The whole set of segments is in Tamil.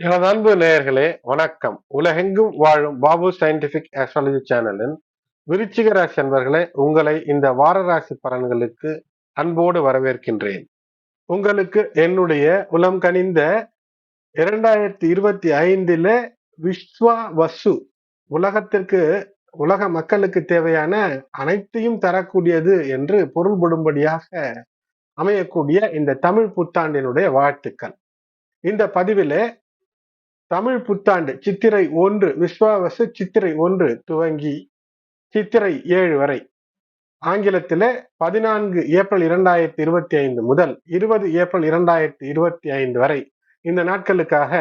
எனது அன்பு நேயர்களே வணக்கம். உலகெங்கும் வாழும் பாபு சயின்டிபிக் ஆஸ்ட்ராலஜி சேனலின் விருச்சிக ராசி அன்பர்களே உங்களை இந்த வார ராசி பலன்களுக்கு அன்போடு வரவேற்கின்றேன். உங்களுக்கு என்னுடைய உலம் கனிந்த இரண்டாயிரத்தி இருபத்தி ஐந்தில் விஸ்வா வசு உலகத்திற்கு உலக மக்களுக்கு தேவையான அனைத்தையும் தரக்கூடியது என்று பொருள்படும்படியாக அமையக்கூடிய இந்த தமிழ் புத்தாண்டினுடைய வாழ்த்துக்கள். இந்த பதிவிலே தமிழ் புத்தாண்டு சித்திரை ஒன்று விஸ்வாவசு சித்திரை ஒன்று துவங்கி சித்திரை ஏழு வரை. ஆங்கிலத்தில பதினான்கு ஏப்ரல் இரண்டாயிரத்தி இருபத்தி ஐந்து முதல் இருபது ஏப்ரல் இரண்டாயிரத்தி இருபத்தி ஐந்து வரை. இந்த நாட்களுக்காக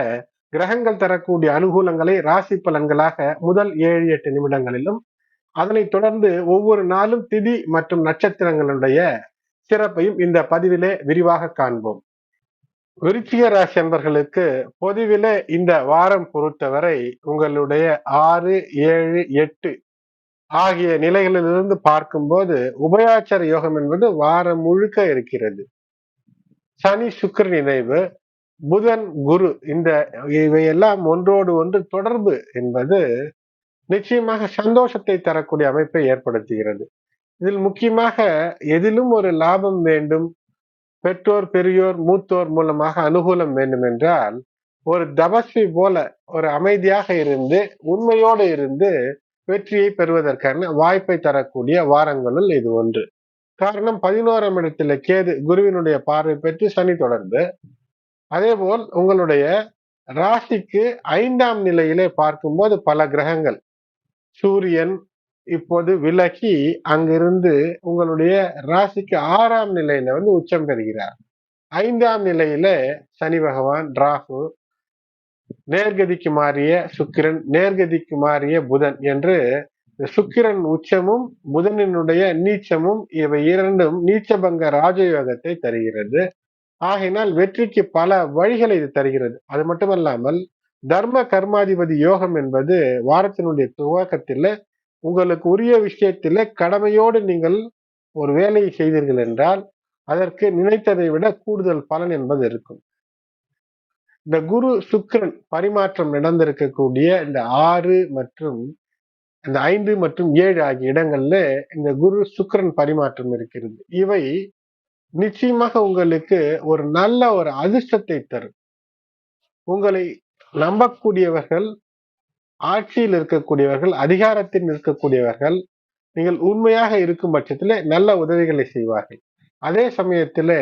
கிரகங்கள் தரக்கூடிய அனுகூலங்களை ராசி பலன்களாக முதல் ஏழு எட்டு நிமிடங்களிலும் அதனைத் தொடர்ந்து ஒவ்வொரு நாளும் திதி மற்றும் நட்சத்திரங்களுடைய சிறப்பையும் இந்த பதிவிலே விரிவாக காண்போம். விருச்சிக ராசி அன்பர்களுக்கு பொதுவில இந்த வாரம் பொறுத்தவரை உங்களுடைய ஆறு ஏழு எட்டு ஆகிய நிலைகளிலிருந்து பார்க்கும்போது உபயாச்சார யோகம் என்பது வாரம் முழுக்க இருக்கிறது. சனி சுக்கர நினைவு புதன் குரு இந்த இவையெல்லாம் ஒன்றோடு ஒன்று தொடர்பு என்பது நிச்சயமாக சந்தோஷத்தை தரக்கூடிய அமைப்பை ஏற்படுத்துகிறது. இதில் முக்கியமாக எதிலும் ஒரு லாபம் வேண்டும் பெற்றோர் பெரியோர் மூத்தோர் மூலமாக அனுகூலம் வேண்டும் என்றால் ஒரு தபஸ்வி போல ஒரு அமைதியாக இருந்து உண்மையோடு இருந்து வெற்றியை பெறுவதற்கான வாய்ப்பை தரக்கூடிய வாரங்களுள் இது ஒன்று. காரணம் பதினோராம் இடத்துல கேது குருவினுடைய பார்வை பெற்று சனி தொடர்ந்து அதே போல் உங்களுடைய ராசிக்கு ஐந்தாம் நிலையிலே பார்க்கும்போது பல கிரகங்கள். சூரியன் இப்போது விலகி அங்கிருந்து உங்களுடைய ராசிக்கு ஆறாம் நிலையில வந்து உச்சம் பெறுகிறார். ஐந்தாம் நிலையில சனி பகவான் ராகு நேர்கதிக்கு மாறிய சுக்கிரன் நேர்கதிக்கு மாறிய புதன் என்று சுக்கிரன் உச்சமும் புதனினுடைய நீச்சமும் இவை இரண்டும் நீச்சபங்க ராஜயோகத்தை தருகிறது. ஆகையினால் வெற்றிக்கு பல வழிகளை இது தருகிறது. அது மட்டுமல்லாமல் தர்ம கர்மாதிபதி யோகம் என்பது வாரத்தினுடைய துவக்கத்தில் உங்களுக்கு உரிய விஷயத்தில கடமையோடு நீங்கள் ஒரு வேலையை செய்தீர்கள் என்றால் அதற்கு நினைத்ததை விட கூடுதல் பலன் என்பது இருக்கும். இந்த குரு சுக்கரன் பரிமாற்றம் நடந்திருக்கக்கூடிய இந்த ஆறு மற்றும் இந்த ஐந்து மற்றும் ஏழு ஆகிய இடங்கள்ல இந்த குரு சுக்கரன் பரிமாற்றம் இருக்கிறது. இவை நிச்சயமாக உங்களுக்கு ஒரு நல்ல ஒரு அதிர்ஷ்டத்தை தரும். உங்களை நம்பக்கூடியவர்கள் ஆட்சியில் இருக்கக்கூடியவர்கள் அதிகாரத்தில் இருக்கக்கூடியவர்கள் நீங்கள் உண்மையாக இருக்கும் பட்சத்தில் நல்ல உதவிகளை செய்வார்கள். அதே சமயத்தில்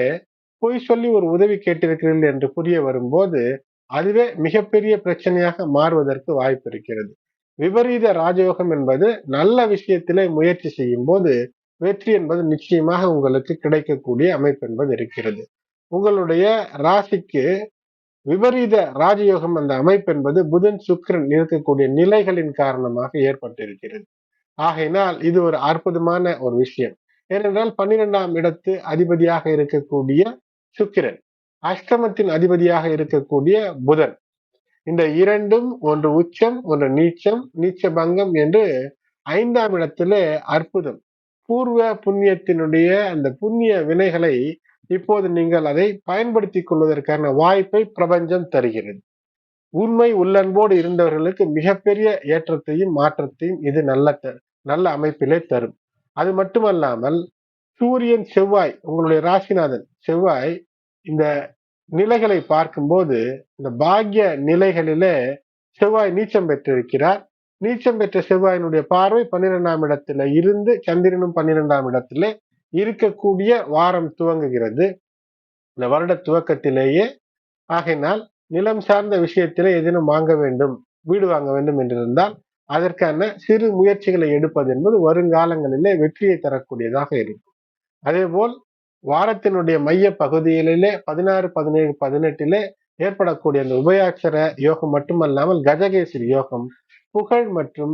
பொய் சொல்லி ஒரு உதவி கேட்டிருக்கிறீர்கள் என்று புரிய வரும்போது அதுவே மிகப்பெரிய பிரச்சனையாக மாறுவதற்கு வாய்ப்பு இருக்கிறது. விபரீத ராஜயோகம் என்பது நல்ல விஷயத்திலே முயற்சி செய்யும் போது வெற்றி என்பது நிச்சயமாக உங்களுக்கு கிடைக்கக்கூடிய அமைப்பு என்பது இருக்கிறது. உங்களுடைய ராசிக்கு விபரீத ராஜயோகம் அந்த அமைப்பு என்பது புதன் சுக்கரன் இருக்கக்கூடிய நிலைகளின் காரணமாக ஏற்பட்டிருக்கிறது. ஆகையினால் இது ஒரு அற்புதமான ஒரு விஷயம். ஏனென்றால் பன்னிரெண்டாம் இடத்து அதிபதியாக இருக்கக்கூடிய சுக்கிரன் அஷ்டமத்தின் அதிபதியாக இருக்கக்கூடிய புதன். இந்த இரண்டும் ஒன்று உச்சம் ஒன்று நீச்சம் நீச்ச பங்கம் என்று ஐந்தாம் இடத்துல அற்புதம். பூர்வ புண்ணியத்தினுடைய அந்த புண்ணிய வினைகளை இப்போது நீங்கள் அதை பயன்படுத்திக் கொள்வதற்கான வாய்ப்பை பிரபஞ்சம் தருகிறது. உண்மை உள்ளன்போடு இருந்தவர்களுக்கு மிகப்பெரிய ஏற்றத்தையும் மாற்றத்தையும் இது நல்ல நல்ல அமைப்பிலே தரும். அது மட்டுமல்லாமல் சூரியன் செவ்வாய் உங்களுடைய ராசிநாதன் செவ்வாய் இந்த நிலைகளை பார்க்கும்போது இந்த பாக்ய நிலைகளிலே செவ்வாய் நீச்சம் பெற்றிருக்கிறார். நீச்சம் பெற்ற செவ்வாயினுடைய பார்வை பன்னிரெண்டாம் இடத்துல இருந்து சந்திரனும் பன்னிரெண்டாம் இடத்திலே இருக்கக்கூடிய வாரம் துவங்குகிறது. இந்த வருட துவக்கத்திலேயே ஆகையினால் நிலம் சார்ந்த விஷயத்திலே ஏதேனும் வாங்க வேண்டும் வீடு வாங்க வேண்டும் என்றிருந்தால் அதற்கான சிறு முயற்சிகளை எடுப்பது என்பது வருங்காலங்களிலே வெற்றியை தரக்கூடியதாக இருக்கும். அதே போல் வாரத்தினுடைய மைய பகுதிகளிலே பதினாறு பதினேழு பதினெட்டிலே ஏற்படக்கூடிய அந்த உபயாட்சர யோகம் மட்டுமல்லாமல் கஜகேசரி யோகம் புகழ் மற்றும்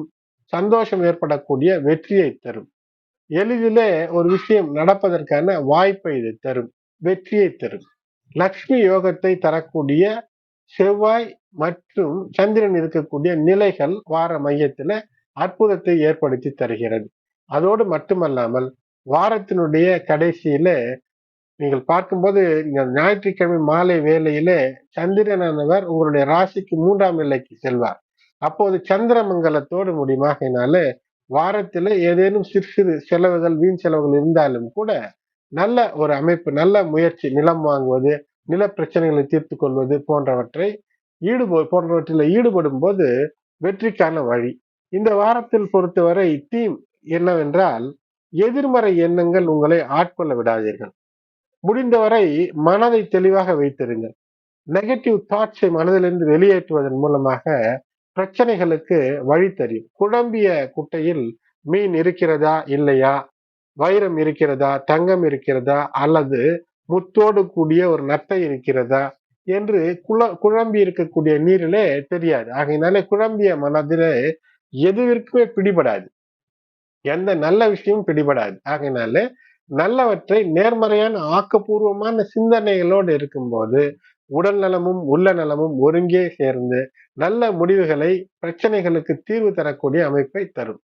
சந்தோஷம் ஏற்படக்கூடிய வெற்றியை தரும். எளிதிலே ஒரு விஷயம் நடப்பதற்கான வாய்ப்பை இது தரும் வெற்றியை தரும். லக்ஷ்மி யோகத்தை தரக்கூடிய செவ்வாய் மற்றும் சந்திரன் இருக்கக்கூடிய நிலைகள் வார மையத்துல அற்புதத்தை ஏற்படுத்தி தருகிறது. அதோடு மட்டுமல்லாமல் வாரத்தினுடைய கடைசியில நீங்கள் பார்க்கும்போது ஞாயிற்றுக்கிழமை மாலை வேளையிலே சந்திரனானவர் உங்களுடைய ராசிக்கு மூன்றாம் நிலைக்கு செல்வார். அப்போது சந்திரமங்கலத்தோடு முடியுமாகினாலே வாரத்தில் ஏதேனும் சிறு சிறு செலவுகள் வீண் செலவுகள் இருந்தாலும் கூட நல்ல ஒரு அமைப்பு நல்ல முயற்சி நிலம் வாங்குவது நில பிரச்சனைகளை தீர்த்து கொள்வது போன்றவற்றை ஈடுபோ போன்றவற்றில் ஈடுபடும் போது வெற்றிக்கான வழி. இந்த வாரத்தில் பொறுத்தவரை தீம் என்னவென்றால் எதிர்மறை எண்ணங்கள் உங்களை ஆட்கொள்ள விடாதீர்கள். முடிந்தவரை மனதை தெளிவாக வைத்திருங்கள். நெகட்டிவ் தாட்ஸை மனதிலிருந்து வெளியேற்றுவதன் மூலமாக பிரச்சனைகளுக்கு வழி தெரியும். குழம்பிய குட்டையில் மீன் இருக்கிறதா? இல்லையா? வைரம் இருக்கிறதா? தங்கம் இருக்கிறதா? அல்லது முத்தோடு கூடிய ஒரு நத்தை இருக்கிறதா? என்று குழ குழம்பி இருக்கக்கூடிய நீரிலே தெரியாது. ஆகையினாலே குழம்பிய மனதிலே எதுவிற்குமே பிடிபடாது. எந்த நல்ல விஷயமும் பிடிபடாது. ஆகையினால நல்லவற்றை நேர்மறையான ஆக்கப்பூர்வமான சிந்தனைகளோடு இருக்கும்போது உடல் நலமும் உள்ள நலமும் ஒருங்கே சேர்ந்து நல்ல முடிவுகளை பிரச்சனைகளுக்கு தீர்வு தரக்கூடிய அமைப்பை தரும்.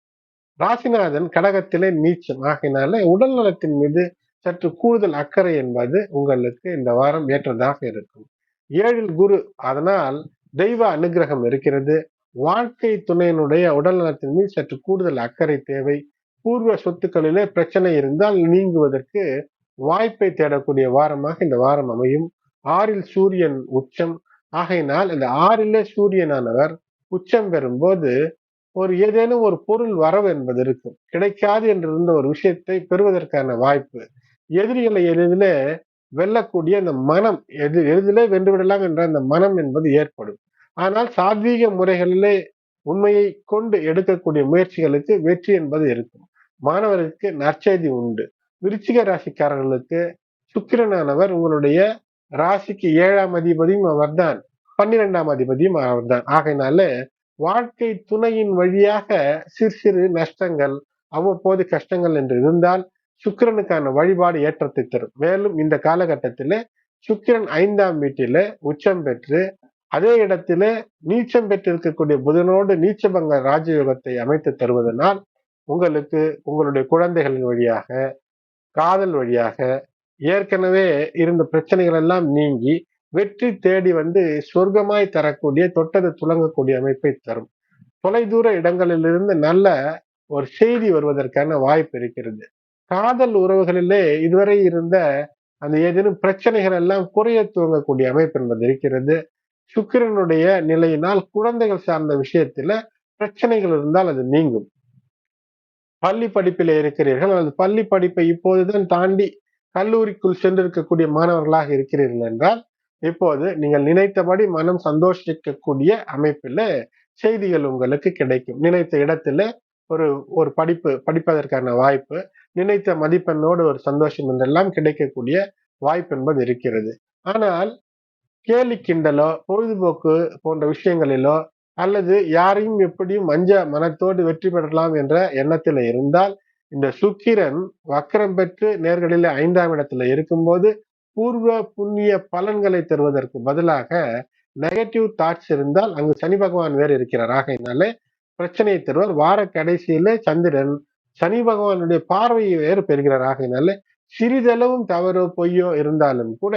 ராசிநாதன் கடகத்திலே நீச்சம். ஆகினால உடல் நலத்தின் மீது சற்று கூடுதல் அக்கறை என்பது உங்களுக்கு இந்த வாரம் ஏற்றதாக இருக்கும். ஏழில் குரு. அதனால் தெய்வ அனுகிரகம் இருக்கிறது. வாழ்க்கை துணையினுடைய உடல் நலத்தின் மீது சற்று கூடுதல் அக்கறை தேவை. பூர்வ சொத்துக்களிலே பிரச்சனை இருந்தால் நீங்குவதற்கு வாய்ப்பை தேடக்கூடிய வாரமாக இந்த வாரம் அமையும். ஆறில் சூரியன் உச்சம். ஆகையினால் இந்த ஆறிலே சூரியனானவர் உச்சம் பெறும்போது ஒரு ஏதேனும் ஒரு பொருள் வரவு என்பது இருக்கும். கிடைக்காது என்று இருந்த ஒரு விஷயத்தை பெறுவதற்கான வாய்ப்பு. எதிரிகளை எளிதிலே வெல்லக்கூடிய அந்த மனம் எது எளிதிலே வென்றுவிடலாம் என்ற அந்த மனம் என்பது ஏற்படும். ஆனால் சாத்வீக முறைகளிலே உண்மையை கொண்டு எடுக்கக்கூடிய முயற்சிகளுக்கு வெற்றி என்பது இருக்கும். மாணவருக்கு நற்செய்தி உண்டு. விருச்சிக ராசிக்காரர்களுக்கு சுக்கிரனானவர் உங்களுடைய ராசிக்கு ஏழாம் அதிபதியும் அவர்தான். பன்னிரெண்டாம் அதிபதியும் அவர் தான் ஆகையினால வாழ்க்கை துணையின் வழியாக சிறு சிறு நஷ்டங்கள் அவ்வப்போது கஷ்டங்கள் என்று இருந்தால் சுக்கிரனுக்கான வழிபாடு ஏற்றத்தை தரும். மேலும் இந்த காலகட்டத்தில சுக்கிரன் ஐந்தாம் வீட்டில உச்சம் பெற்று அதே இடத்தில நீச்சம் பெற்றிருக்கக்கூடிய புதனோடு நீச்சபங்க ராஜயோகத்தை அமைத்து தருவதனால் உங்களுக்கு உங்களுடைய குழந்தைகளின் வழியாக காதல் வழியாக ஏற்கனவே இருந்த பிரச்சனைகள் எல்லாம் நீங்கி வெற்றி தேடி வந்து சொர்க்கமாய் தரக்கூடிய தொட்டது துளங்கக்கூடிய அமைப்பை தரும். தொலைதூர இடங்களிலிருந்து நல்ல ஒரு செய்தி வருவதற்கான வாய்ப்பு இருக்கிறது. காதல் உறவுகளிலே இதுவரை இருந்த அந்த ஏதேனும் பிரச்சனைகள் எல்லாம் குறைய துவங்கக்கூடிய அமைப்பு என்பது இருக்கிறது. சுக்கிரனுடைய நிலையினால் குழந்தைகள் சார்ந்த விஷயத்துல பிரச்சனைகள் இருந்தால் அது நீங்கும். பள்ளி படிப்பில் இருக்கிறீர்கள். அல்லது பள்ளி படிப்பை இப்போதுதான் தாண்டி கல்லூரிக்குள் சென்றிருக்கக்கூடிய மாணவர்களாக இருக்கிறீர்கள் என்றால் இப்போது நீங்கள் நினைத்தபடி மனம் சந்தோஷிக்கக்கூடிய அமைப்பில் செய்திகள் உங்களுக்கு கிடைக்கும். நினைத்த இடத்துல ஒரு ஒரு படிப்பு படிப்பதற்கான வாய்ப்பு நினைத்த மதிப்பெண்ணோடு ஒரு சந்தோஷம் என்றெல்லாம் கிடைக்கக்கூடிய வாய்ப்பு என்பது இருக்கிறது. ஆனால் கேலி கிண்டலோ பொழுதுபோக்கு போன்ற விஷயங்களிலோ அல்லது யாரையும் எப்படியும் மஞ்ச மனத்தோடு வெற்றி பெறலாம் என்ற எண்ணத்தில் இருந்தால் இந்த சுக்கிரன் வக்கரம் பெற்று நேர்களில் ஐந்தாம் இடத்துல இருக்கும்போது பூர்வ புண்ணிய பலன்களை தருவதற்கு பதிலாக நெகட்டிவ் தாட்ஸ் இருந்தால் அங்கு சனி பகவான் வேறு இருக்கிறார். ஆகையினாலே பிரச்சனையை தருவார். வார கடைசியில சந்திரன் சனி பகவானுடைய பார்வையை வேறு பெறுகிறார். ஆகையினால சிறிதளவும் தவறோ பொய்யோ இருந்தாலும் கூட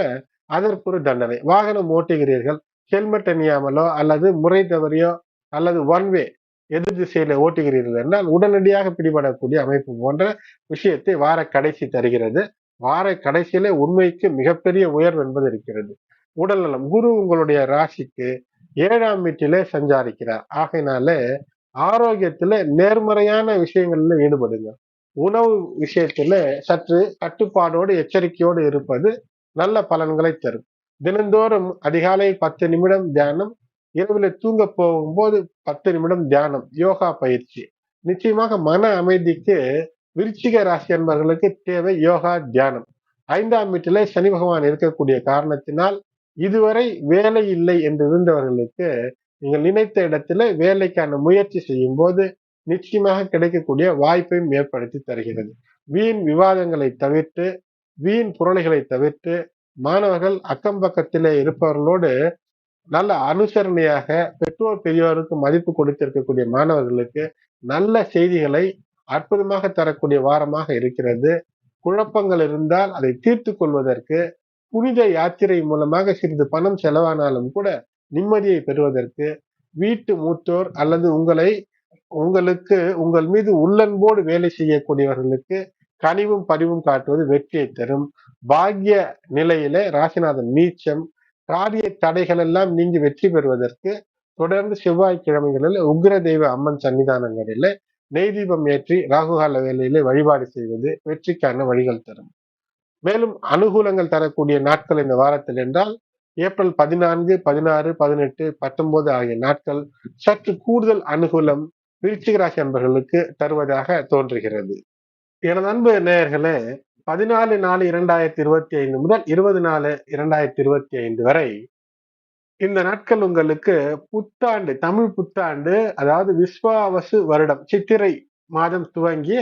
அதற்கு ஒரு தண்டனை. வாகனம் ஓட்டுகிறீர்கள் ஹெல்மெட் அணியாமலோ அல்லது முறை தவறியோ அல்லது ஒன் வே எதிர் திசையில ஓட்டுகிறீர்கள் என்றால் உடனடியாக பிடிபடக்கூடிய அமைப்பு போன்ற விஷயத்தை வார கடைசி தருகிறது. வார கடைசியில உண்மைக்கு மிகப்பெரிய உயர்வு என்பது இருக்கிறது. உடல்நலம் குரு உங்களுடைய ராசிக்கு ஏழாம் வீட்டிலே சஞ்சாரிக்கிறார். ஆகையினால ஆரோக்கியத்துல நேர்மறையான விஷயங்கள்ல ஈடுபடுங்க. உணவு விஷயத்துல சற்று கட்டுப்பாடோடு எச்சரிக்கையோடு இருப்பது நல்ல பலன்களை தரும். தினந்தோறும் அதிகாலை பத்து நிமிடம் தியானம் இரவுல தூங்க போகும்போது பத்து நிமிடம் தியானம் யோகா பயிற்சி. நிச்சயமாக மன அமைதிக்கு விருச்சிக ராசி என்பவர்களுக்கு தேவை யோகா தியானம். ஐந்தாம் வீட்டிலே சனி பகவான் இருக்கக்கூடிய காரணத்தினால் இதுவரை வேலை இல்லை என்று இருந்தவர்களுக்கு நீங்கள் நினைத்த இடத்துல வேலைக்கான முயற்சி செய்யும் போது நிச்சயமாக கிடைக்கக்கூடிய வாய்ப்பையும் ஏற்படுத்தி தருகிறது. வீண் விவாதங்களை தவிர்த்து வீண் புரளிகளை தவிர்த்து மாணவர்கள் அக்கம் பக்கத்திலே இருப்பவர்களோடு நல்ல அனுசரணையாக பெற்றோர் பெரியோருக்கு மதிப்பு கொடுத்திருக்கக்கூடிய மாணவர்களுக்கு நல்ல செய்திகளை அற்புதமாக தரக்கூடிய வாரமாக இருக்கிறது. குழப்பங்கள் இருந்தால் அதை தீர்த்து கொள்வதற்கு புனித யாத்திரை மூலமாக சிறிது பணம் செலவானாலும் கூட நிம்மதியை பெறுவதற்கு வீட்டு மூத்தோர் அல்லது உங்களை உங்களுக்கு உங்கள் மீது உள்ளன்போடு வேலை செய்யக்கூடியவர்களுக்கு கனிவும் பரிவும் காட்டுவது வெற்றியை தரும். பாக்ய நிலையிலே ராசிநாதன் நீச்சம் காரிய தடைகள் எல்லாம் நீங்கி வெற்றி பெறுவதற்கு தொடர்ந்து செவ்வாய்க்கிழமைகளில் உக்ர தெய்வ அம்மன் சன்னிதானங்களில் நெய் தீபம் ஏற்றி ராகுகால வேலையில வழிபாடு செய்வது வெற்றிக்கான வழிகள் தரும். மேலும் அனுகூலங்கள் தரக்கூடிய நாட்கள் இந்த வாரத்தில் என்றால் ஏப்ரல் பதினான்கு பதினாறு பதினெட்டு பத்தொன்பது ஆகிய நாட்கள் சற்று கூடுதல் அனுகூலம் விருச்சிகராசி அன்பர்களுக்கு தருவதாக தோன்றுகிறது. எனது அன்பு நேயர்களே பதினாலு நாலு இரண்டாயிரத்தி இருபத்தி ஐந்து முதல் இருபது நாலு இரண்டாயிரத்தி இருபத்தி ஐந்து வரை இந்த நாட்கள் உங்களுக்கு புத்தாண்டு தமிழ் புத்தாண்டு அதாவது விஸ்வாவசு வருடம் சித்திரை மாதம் துவங்கிய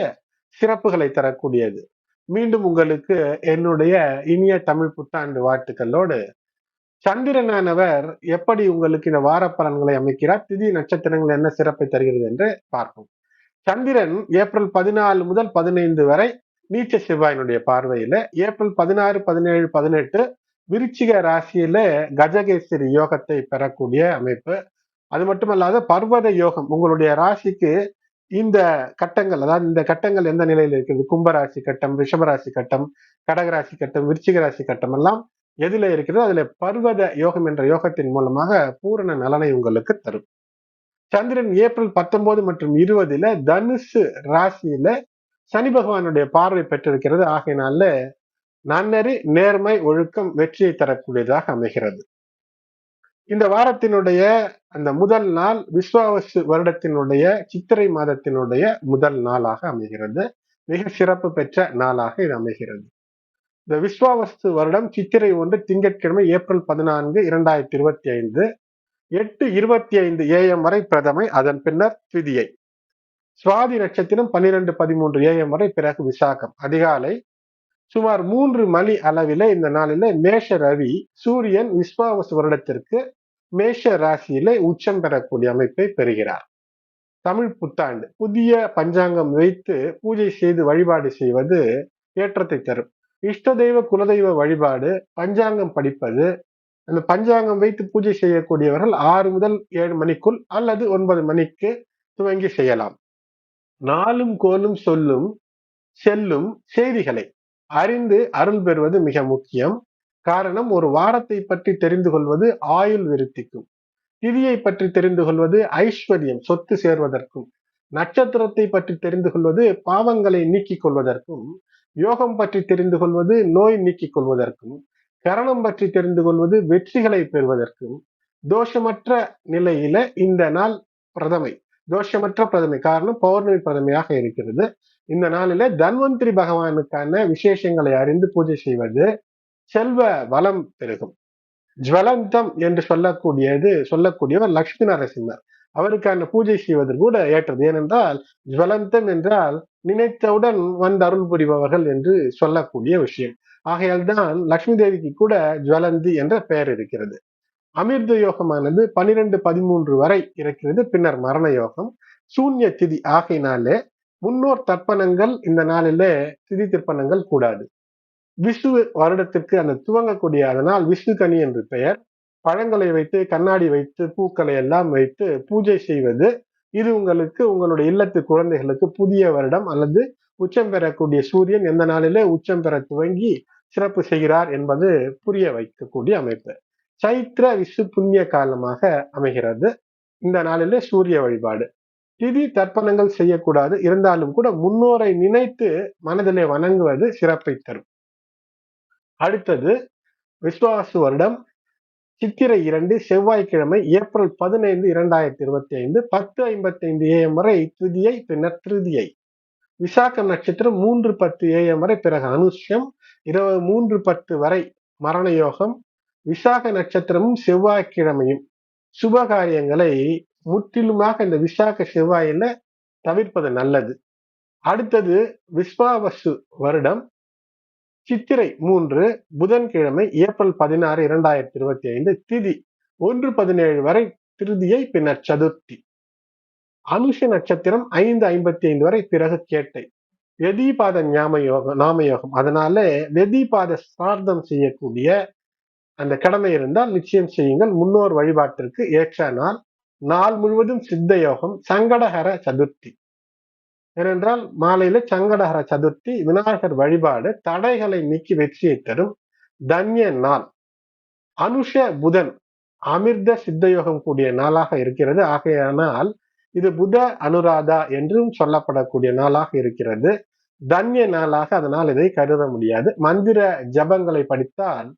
சிறப்புகளை தரக்கூடியது. மீண்டும் உங்களுக்கு என்னுடைய இனிய தமிழ் புத்தாண்டு வாழ்த்துக்களோடு சந்திரனானவர் எப்படி உங்களுக்கு இந்த வார பலன்களை அமைக்கிறார் திதி நட்சத்திரங்கள் என்ன சிறப்பை தருகிறது என்று பார்ப்போம். சந்திரன் ஏப்ரல் பதினாலு முதல் பதினைந்து வரை நீச்ச செவ்வாயினுடைய பார்வையில ஏப்ரல் பதினாறு பதினேழு பதினெட்டு விருச்சிக ராசியில கஜகேசரி யோகத்தை பெறக்கூடிய அமைப்பு. அது மட்டுமல்லாத பர்வத யோகம். உங்களுடைய ராசிக்கு இந்த கட்டங்கள் அதாவது இந்த கட்டங்கள் எந்த நிலையில் இருக்குது? கும்பராசி கட்டம் ரிஷபராசி கட்டம் கடகராசி கட்டம் விருச்சிக ராசி கட்டம் எல்லாம் எதுல இருக்கிறதோ. அதுல பர்வத யோகம் என்ற யோகத்தின் மூலமாக பூரண நலனை உங்களுக்கு தரும். சந்திரன் ஏப்ரல் பத்தொன்பது மற்றும் இருபதுல தனுசு ராசியில சனி பகவானுடைய பார்வை பெற்றிருக்கிறது. ஆகையினால நன்னறி நேர்மை ஒழுக்கம் வெற்றியை தரக்கூடியதாக அமைகிறது. இந்த வாரத்தினுடைய அந்த முதல் நாள் விஸ்வாவசு வருடத்தினுடைய சித்திரை மாதத்தினுடைய முதல் நாளாக அமைகிறது. மிக சிறப்பு பெற்ற நாளாக இது அமைகிறது. இந்த விஸ்வாவஸ்து வருடம் சித்திரை ஒன்று திங்கட்கிழமை ஏப்ரல் பதினான்கு இரண்டாயிரத்தி இருபத்தி ஐந்து எட்டு இருபத்தி ஐந்து ஏஎம் வரை பிரதமை அதன் பின்னர் திதியை. சுவாதி நட்சத்திரம் பன்னிரெண்டு பதிமூன்று ஏஎம் வரை பிறகு விசாகம். அதிகாலை சுமார் மூன்று மணி அளவில இந்த நாளில மேஷ ரவி சூரியன் விஸ்வாவசு வருடத்திற்கு மேஷ ராசியில உச்சம் பெறக்கூடிய அமைப்பை பெறுகிறார். தமிழ் புத்தாண்டு. புதிய பஞ்சாங்கம் வைத்து பூஜை செய்து வழிபாடு செய்வது ஏற்றத்தை தரும். இஷ்ட தெய்வ குலதெய்வ வழிபாடு பஞ்சாங்கம் படிப்பது அந்த பஞ்சாங்கம் வைத்து பூஜை செய்யக்கூடியவர்கள் ஆறு முதல் ஏழு மணிக்குள் அல்லது ஒன்பது மணிக்கு துவங்கி செய்யலாம். நாளும் கோலும் சொல்லும் செல்லும் செய்திகளை. அறிந்து அருள் பெறுவது மிக முக்கியம். காரணம் ஒரு வாரத்தை பற்றி தெரிந்து கொள்வது ஆயுள் விருத்திக்கும். திதியை பற்றி தெரிந்து கொள்வது ஐஸ்வர்யம் சொத்து சேர்வதற்கும். நட்சத்திரத்தை பற்றி தெரிந்து கொள்வது பாவங்களை நீக்கிக் கொள்வதற்கும். யோகம் பற்றி தெரிந்து கொள்வது நோய் நீக்கிக் கொள்வதற்கும். கரணம் பற்றி தெரிந்து கொள்வது வெற்றிகளை பெறுவதற்கும். தோஷமற்ற நிலையில இந்த நாள் பிரதமை. தோஷமற்ற பிரதமை காரணம் பௌர்ணமி பிரதமையாக இருக்கிறது. இந்த நாளில தன்வந்திரி பகவானுக்கான விசேஷங்களை அறிந்து பூஜை செய்வது செல்வ வளம் பெருகும். ஜுவலந்தம் என்று சொல்லக்கூடியது சொல்லக்கூடியவர் லட்சுமி நரசிம்மர். அவருக்கான பூஜை செய்வது கூட ஏற்றது. ஏனென்றால் ஜுவலந்தம் என்றால் நினைத்தவுடன் வந்து அருள் புரிபவர்கள் என்று சொல்லக்கூடிய விஷயம். ஆகையால் தான் லக்ஷ்மி தேவிக்கு கூட ஜுவலந்தி என்ற பெயர் இருக்கிறது. அமிர்த யோகமானது பனிரெண்டு பதிமூன்று வரை இருக்கிறது. பின்னர் மரண யோகம். சூன்ய திதி ஆகையினாலே முன்னோர் தர்ப்பணங்கள் இந்த நாளில திதி திருப்பணங்கள் கூடாது. விஷ்ணு வருடத்திற்கு அந்த துவங்கக்கூடிய அதனால் விஷ்ணு கனி என்று பெயர். பழங்களை வைத்து கண்ணாடி வைத்து பூக்களை எல்லாம் வைத்து பூஜை செய்வது. இது உங்களுக்கு உங்களுடைய இல்லத்து குழந்தைகளுக்கு புதிய வருடம் அல்லது உச்சம் பெறக்கூடிய சூரியன் எந்த நாளிலே உச்சம் பெற துவங்கி சிறப்பு செய்கிறார் என்பது புரிய வைக்கக்கூடிய அமைப்பு. சைத்திர விசு புண்ணிய காலமாக அமைகிறது. இந்த நாளிலே சூரிய வழிபாடு. திதி தர்ப்பணங்கள் செய்யக்கூடாது. இருந்தாலும் கூட முன்னோரை நினைத்து மனதிலே வணங்குவது சிறப்பை தரும். அடுத்தது விஸ்வாசு வருடம். சித்திரை இரண்டு செவ்வாய்க்கிழமை ஏப்ரல் பதினைந்து இரண்டாயிரத்தி இருபத்தி ஐந்து பத்து ஐம்பத்தி ஐந்து ஏஎம் வரை திருதியை பின்னர் திருதியை. விசாக்கம் நட்சத்திரம் மூன்று பத்து ஏஎம் வரை பிறகு அனுஷ்யம் இருபது மூன்று பத்து வரை மரண யோகம் விசாக நட்சத்திரமும் செவ்வாய்க்கிழமையும் சுப காரியங்களை முற்றிலுமாக இந்த விசாக செவ்வாயில தவிர்ப்பது நல்லது. அடுத்தது விஸ்வாவசு வருடம். சித்திரை மூன்று புதன்கிழமை ஏப்ரல் பதினாறு இரண்டாயிரத்தி இருபத்தி ஐந்து திதி ஒன்று பதினேழு வரை திருதியை பின்னர் சதுர்த்தி. அனுஷ நட்சத்திரம் ஐந்து ஐம்பத்தி ஐந்து வரை பிறகு கேட்டை. வெதிபாத ஞாம யோகம் நாம யோகம் அதனால வெதிபாத சார்த்தம் செய்யக்கூடிய அந்த கடமை இருந்தால் நிச்சயம் செய்யுங்கள். முன்னோர் வழிபாட்டிற்கு ஏற்ற நாள். நாள் முழுவதும் சித்த யோகம். சங்கடஹர சதுர்த்தி. ஏனென்றால் மாலையில சங்கடஹர சதுர்த்தி விநாயகர் வழிபாடு தடைகளை நீக்கி வெற்றியை தரும் தன்ய நாள். அனுஷ புதன் அமிர்த சித்த யோகம் கூடிய நாளாக இருக்கிறது. ஆகையானால் இது புத அனுராதா என்றும் சொல்லப்படக்கூடிய நாளாக இருக்கிறது. தன்ய நாளாக அதனால் இதை கருத முடியாது. மந்திர ஜபங்களை படித்தால்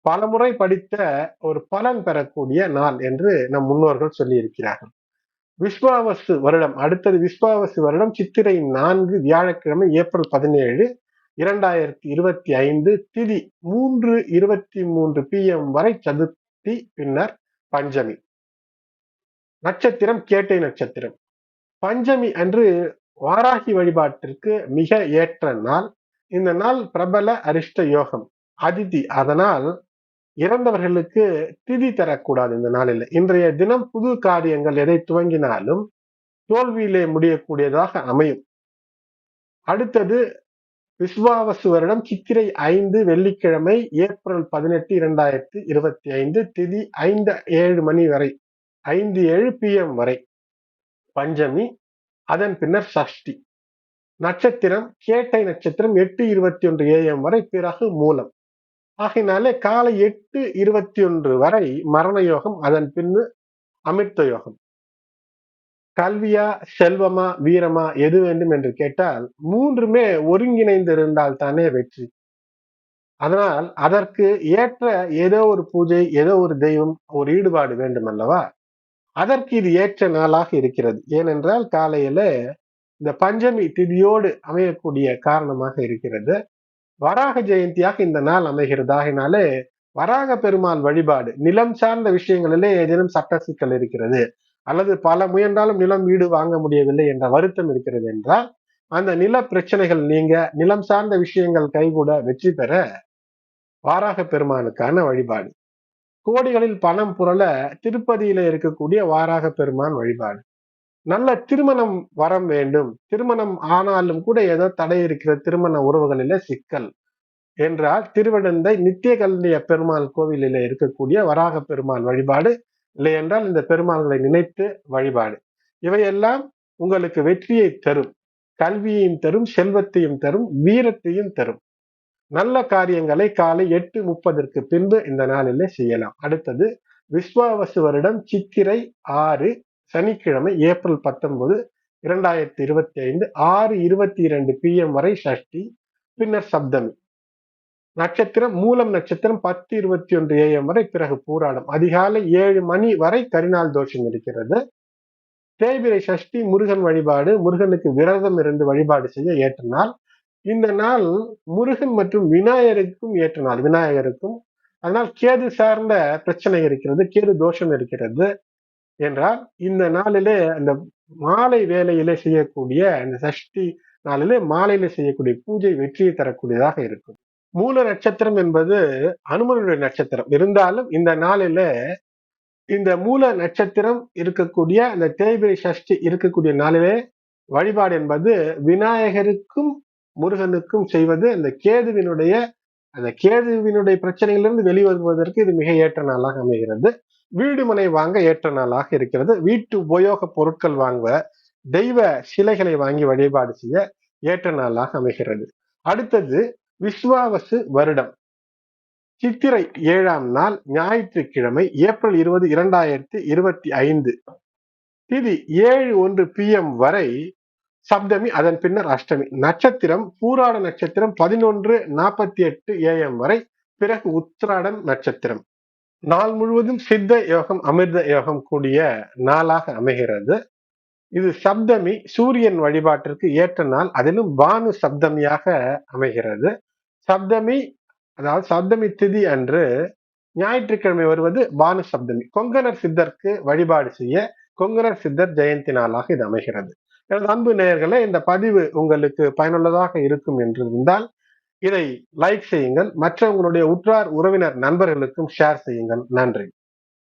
பலமுறை படித்த ஒரு பலன் பெறக்கூடிய நாள் என்று நம் முன்னோர்கள் சொல்லியிருக்கிறார்கள். விஸ்வாவசு வருடம் அடுத்தது விஸ்வாவசு வருடம் சித்திரை நான்கு வியாழக்கிழமை ஏப்ரல் பதினேழு இரண்டாயிரத்தி இருபத்தி ஐந்து திதி மூன்று இருபத்தி மூன்று பி எம் வரை சதுர்த்தி பின்னர் பஞ்சமி. நட்சத்திரம் கேட்டை நட்சத்திரம். பஞ்சமி அன்று வாராகி வழிபாட்டிற்கு மிக ஏற்ற நாள். இந்த நாள் பிரபல அரிஷ்ட யோகம். அதிதி அதனால் இறந்தவர்களுக்கு திதி தரக்கூடாது இந்த நாளில். இன்றைய தினம் புது காரியங்கள் எதை துவங்கினாலும் தோல்வியிலே முடியக்கூடியதாக அமையும். அடுத்தது விஸ்வாவசு வருடம் சித்திரை ஐந்து வெள்ளிக்கிழமை ஏப்ரல் பதினெட்டு இரண்டாயிரத்தி இருபத்தி ஐந்து திதி ஐந்து ஏழு மணி வரை ஐந்து ஏழு பி எம் வரை. பஞ்சமி அதன் பின்னர் சஷ்டி. நட்சத்திரம் கேட்டை நட்சத்திரம் எட்டு இருபத்தி ஒன்று ஏஎம் வரை பிறகு மூலம். ஆகினாலே காலை எட்டு இருபத்தி ஒன்று வரை மரண யோகம் அதன் பின்னு அமிர்த யோகம். கல்வியா செல்வமா வீரமா எது வேண்டும் என்று கேட்டால் மூன்றுமே ஒருங்கிணைந்து இருந்தால் தானே வெற்றி. அதனால் அதற்கு ஏற்ற ஏதோ ஒரு பூஜை ஏதோ ஒரு தெய்வம் ஒரு ஈடுபாடு வேண்டும் அல்லவா அதற்கு இது ஏற்ற நாளாக இருக்கிறது. ஏனென்றால் காலையில இந்த பஞ்சமி திதியோடு அமையக்கூடிய காரணமாக இருக்கிறது. வராக ஜெயந்தியாக இந்த நாள் அமைகிறது ஆகினாலே வராக பெருமாள் வழிபாடு நிலம் சார்ந்த விஷயங்களிலே ஏதேனும் சட்ட சிக்கல் இருக்கிறது அல்லது பல முயன்றாலும் நிலம் வீடு வாங்க முடியவில்லை என்ற வருத்தம் இருக்கிறது என்றால் அந்த நில பிரச்சனைகள் நீங்க நிலம் சார்ந்த விஷயங்கள் கைகூட வெற்றி பெற வாராக பெருமானுக்கான வழிபாடு. கோடிகளில் பணம் புரள திருப்பதியில இருக்கக்கூடிய வாராக பெருமான் வழிபாடு. நல்ல திருமணம் வரம் வேண்டும். திருமணம் ஆனாலும் கூட ஏதோ தடை இருக்கிற திருமண உறவுகளில சிக்கல். என்றால் திருவிடந்தை நித்திய கல்லிய பெருமாள் கோவிலில் இருக்கக்கூடிய வராக பெருமாள் வழிபாடு. இல்லை என்றால் இந்த பெருமாள்களை நினைத்து வழிபாடு. இவையெல்லாம் உங்களுக்கு வெற்றியை தரும். கல்வியையும் தரும் செல்வத்தையும் தரும் வீரத்தையும் தரும். நல்ல காரியங்களை காலை எட்டு முப்பதற்கு பின்பு இந்த நாளிலே செய்யலாம். அடுத்தது விஸ்வாவசு வருடம் சித்திரை ஆறு சனிக்கிழமை ஏப்ரல் பத்தொன்பது இரண்டாயிரத்தி இருபத்தி ஐந்து ஆறு இருபத்தி இரண்டு பிஎம் வரை சஷ்டி பின்னர் சப்தமி. நட்சத்திரம் மூலம் நட்சத்திரம் பத்து இருபத்தி ஒன்று ஏஎம் வரை பிறகு பூராடம். அதிகாலை ஏழு மணி வரை கரிநாள் தோஷம் இருக்கிறது. தேய்பிரை சஷ்டி முருகன் வழிபாடு முருகனுக்கு விரதம் இருந்து வழிபாடு செய்ய ஏற்ற நாள் இந்த நாள் முருகன் மற்றும் விநாயகருக்கும் ஏற்ற நாள் விநாயகருக்கும். அதனால் கேது சார்ந்த பிரச்சனை இருக்கிறது கேது தோஷம் இருக்கிறது. என்றால் இந்த நாளிலே அந்த மாலை வேலையிலே செய்யக்கூடிய அந்த சஷ்டி நாளிலே மாலையில செய்யக்கூடிய பூஜை வெற்றியை தரக்கூடியதாக இருக்கும். மூல நட்சத்திரம் என்பது அனுமனுடைய நட்சத்திரம். இருந்தாலும் இந்த நாளில இந்த மூல நட்சத்திரம் இருக்கக்கூடிய அந்த தேய்பிரை சஷ்டி இருக்கக்கூடிய நாளிலே வழிபாடு என்பது விநாயகருக்கும் முருகனுக்கும் செய்வது அந்த கேதுவினுடைய அந்த கேதுவினுடைய பிரச்சனையிலிருந்து வெளிவருவதற்கு இது மிக ஏற்ற நாளாக அமைகிறது. வீடு மனை வாங்க ஏற்ற நாளாக இருக்கிறது. வீட்டு உபயோக பொருட்கள் வாங்க தெய்வ சிலைகளை வாங்கி வழிபாடு செய்ய ஏற்ற நாளாக அமைகிறது. அடுத்தது விஸ்வாவசு வருடம். சித்திரை ஏழாம் நாள் ஞாயிற்றுக்கிழமை ஏப்ரல் இருபது இரண்டாயிரத்தி இருபத்தி ஐந்து. திதி ஏழு ஒன்று பி எம் வரை சப்தமி அதன் பின்னர் அஷ்டமி. நட்சத்திரம் பூராட நட்சத்திரம் பதினொன்று நாற்பத்தி எட்டு ஏஎம் வரை பிறகு உத்திராடம் நட்சத்திரம். நாள் முழுவதும் சித்த யோகம் அமிர்த யோகம் கூடிய நாளாக அமைகிறது. இது சப்தமி சூரியன் வழிபாட்டிற்கு ஏற்ற நாள். அதிலும் பானு சப்தமியாக அமைகிறது. சப்தமி அதாவது சப்தமி திதி அன்று ஞாயிற்றுக்கிழமை வருவது பானு சப்தமி. கொங்கணர் சித்தருக்கு வழிபாடு செய்ய கொங்கணர் சித்தர் ஜெயந்தி நாளாக இது அமைகிறது. எனது அன்பு நேயர்களே இந்த பதிவு உங்களுக்கு பயனுள்ளதாக இருக்கும் என்று இருந்தால் இதை லைக் செய்யுங்கள். மற்றவங்களுடைய உற்றார் உறவினர் நண்பர்களுக்கும் ஷேர் செய்யுங்கள். நன்றி.